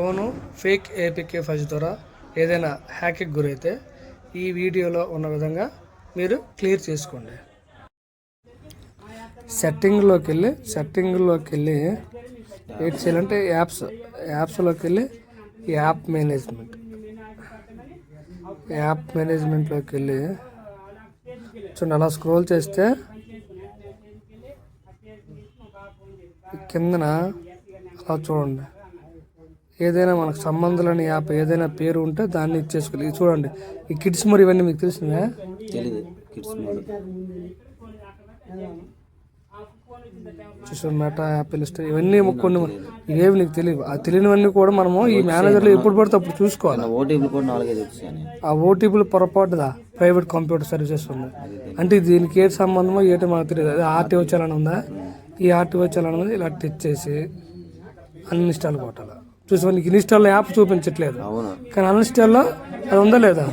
Phone fake APK five ద్వారా ఏదైనా హ్యాక్కి గురైతే ఈ వీడియోలో ఉన్న విధంగా మీరు క్లియర్ చేసుకోండి. సెట్టింగ్లోకి వెళ్ళి సెట్టింగ్లోకి వెళ్ళి ఏం చేయాలంటే యాప్స్ యాప్స్లోకి వెళ్ళి యాప్ మేనేజ్మెంట్. యాప్ మేనేజ్మెంట్లోకి వెళ్ళి చూడండి అలా స్క్రోల్ చేస్తే కిందన అలా చూడండి. ఏదైనా మనకు సంబంధం లేని యాప్ ఏదైనా పేరు ఉంటే దాన్ని ఇచ్చేసుకోవాలి ఇది చూడండి. ఈ కిడ్స్ మరి ఇవన్నీ మీకు తెలిసినవే కిడ్స్ మోడ్ చూసారు మెటా యాపిల్ స్టోర్ ఇవన్నీ కొన్ని ఇవేవి నీకు తెలియవు. ఆ తెలియనివన్నీ కూడా మనము ఈ మేనేజర్లు ఎప్పుడు పడితే అప్పుడు చూసుకోవాలి? కూడా నాలుగైదు ఆ ఓటీపీలు పొరపాటుదా? ప్రైవేట్ కంప్యూటర్ సర్వీసెస్ ఉంది. అంటే దీనికి ఏటి సంబంధమో ఏటి మనకు తెలియదు. అదే ఆర్టీఓ చలాన్ ఉందా? ఈ ఆర్టీఓ చలాన్ అనేది ఇలా తెచ్చేసి అన్ఇన్స్టాల్ కొట్టాలి? చూసి నీకు ఇన్స్టాల్ యాప్ చూపించట్లేదు. కానీ అన్ఇన్స్టాల్లో అది ఉందా లేదా?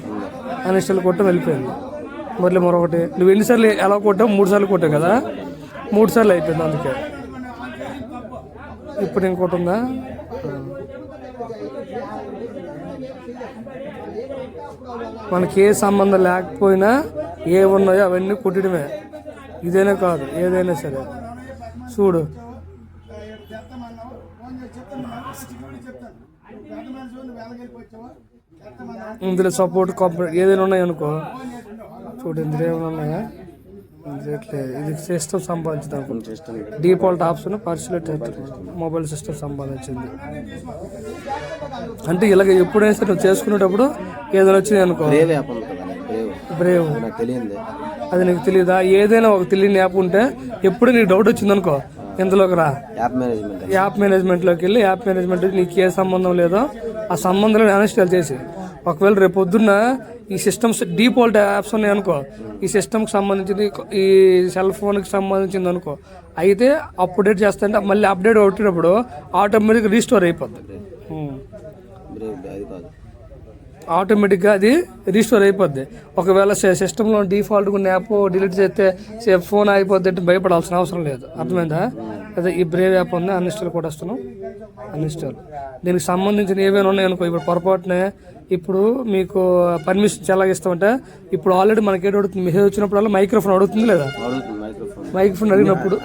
అన్ఇన్స్టాల్ కొట్టడం వెళ్ళిపోయింది. మళ్ళీ మరొకటి. నువ్వు ఎన్నిసార్లు ఎలా కొట్టావు? మూడు సార్లు కొట్టావు కదా? మూడు సార్లు అయిపోయింది అందుకే. ఇప్పుడు ఇంకోటి ఉందా? మనకి ఏ సంబంధం లేకపోయినా ఏ ఉన్నాయో అవన్నీ కొట్టడమే. ఇదైనా కాదు. ఏదైనా సరే. చూడు. ఇందులో సపోర్ట్ కంప్లీట్ ఏదైనా ఉన్నాయనుకో చూడు ఇందులో ఏమైనా ఉన్నాయా? ఇట్లే ఇది సిస్టమ్ సంబంధించింది అనుకుంటా సిస్టమ్ డిఫాల్ట్ ఆప్షన్ పర్సులేట్ మొబైల్ సిస్టమ్ సంబంధించింది అంటే ఇలాగ ఎప్పుడైనా సరే నువ్వు చేసుకునేటప్పుడు ఏదైనా వచ్చింది అనుకో. బ్రేవ్ అది నీకు తెలియదా ఏదైనా ఒక తెలియని యాప్ ఉంటే ఎప్పుడు నీకు డౌట్ వచ్చిందనుకో ఇందులోకి రా? యాప్ మేనేజ్మెంట్ యాప్ మేనేజ్మెంట్లోకి వెళ్ళి యాప్ మేనేజ్మెంట్ నీకు ఏ సంబంధం లేదో ఆ సంబంధం అన్ఇన్స్టాల్ చేసి. ఒకవేళ రేపు పొద్దున్న ఈ సిస్టమ్స్ డిఫాల్ట్ యాప్స్ ఉన్నాయి అనుకో ఈ సిస్టమ్కి సంబంధించింది ఈ సెల్ ఫోన్కి సంబంధించింది అనుకో అయితే అప్డేట్ చేస్తుంటే మళ్ళీ అప్డేట్ కొట్టినప్పుడు ఆటోమేటిక్గా రీస్టోర్ కాదు. ఆటోమేటిక్గా అది రీస్టోర్ అయిపోద్ది. ఒకవేళ సిస్టంలో డిఫాల్ట్ ఉన్న యాప్ డిలీట్ చేస్తే ఫోన్ అయిపోద్ది అంటే భయపడాల్సిన అవసరం లేదు. అర్థమైందా? అదే ఈ బ్రేవ్ యాప్ ఉంది అన్ఇన్స్టాల్ కూడా వస్తున్నాం అన్ఇన్స్టాల్. దీనికి సంబంధించిన ఏవైనా ఉన్నాయనుకో ఇప్పుడు పొరపాటునే ఇప్పుడు మీకు పర్మిషన్ ఎలా ఇస్తామంటే ఇప్పుడు ఆల్రెడీ మనకి ఏంటి అడుగుతుంది మెసేజ్ వచ్చినప్పుడల్లా మైక్రోఫోన్ అడుగుతుంది లేదా? మైక్రోఫోన్. అడిగినప్పుడు.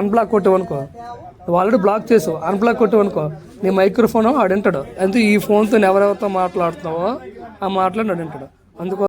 అన్బ్లాక్ కొట్టావనుకో ఆల్రెడీ బ్లాక్ చేసావు అన్బ్లాక్ కొట్టావనుకో నీ మైక్రోఫోన్ ఆడింటాడు. వింటాడు అంతే ఈ ఫోన్తో ఎవరెవరితో మాట్లాడుతున్నావో ఆ మాట్లాడి ఆడింటాడు. అందుకో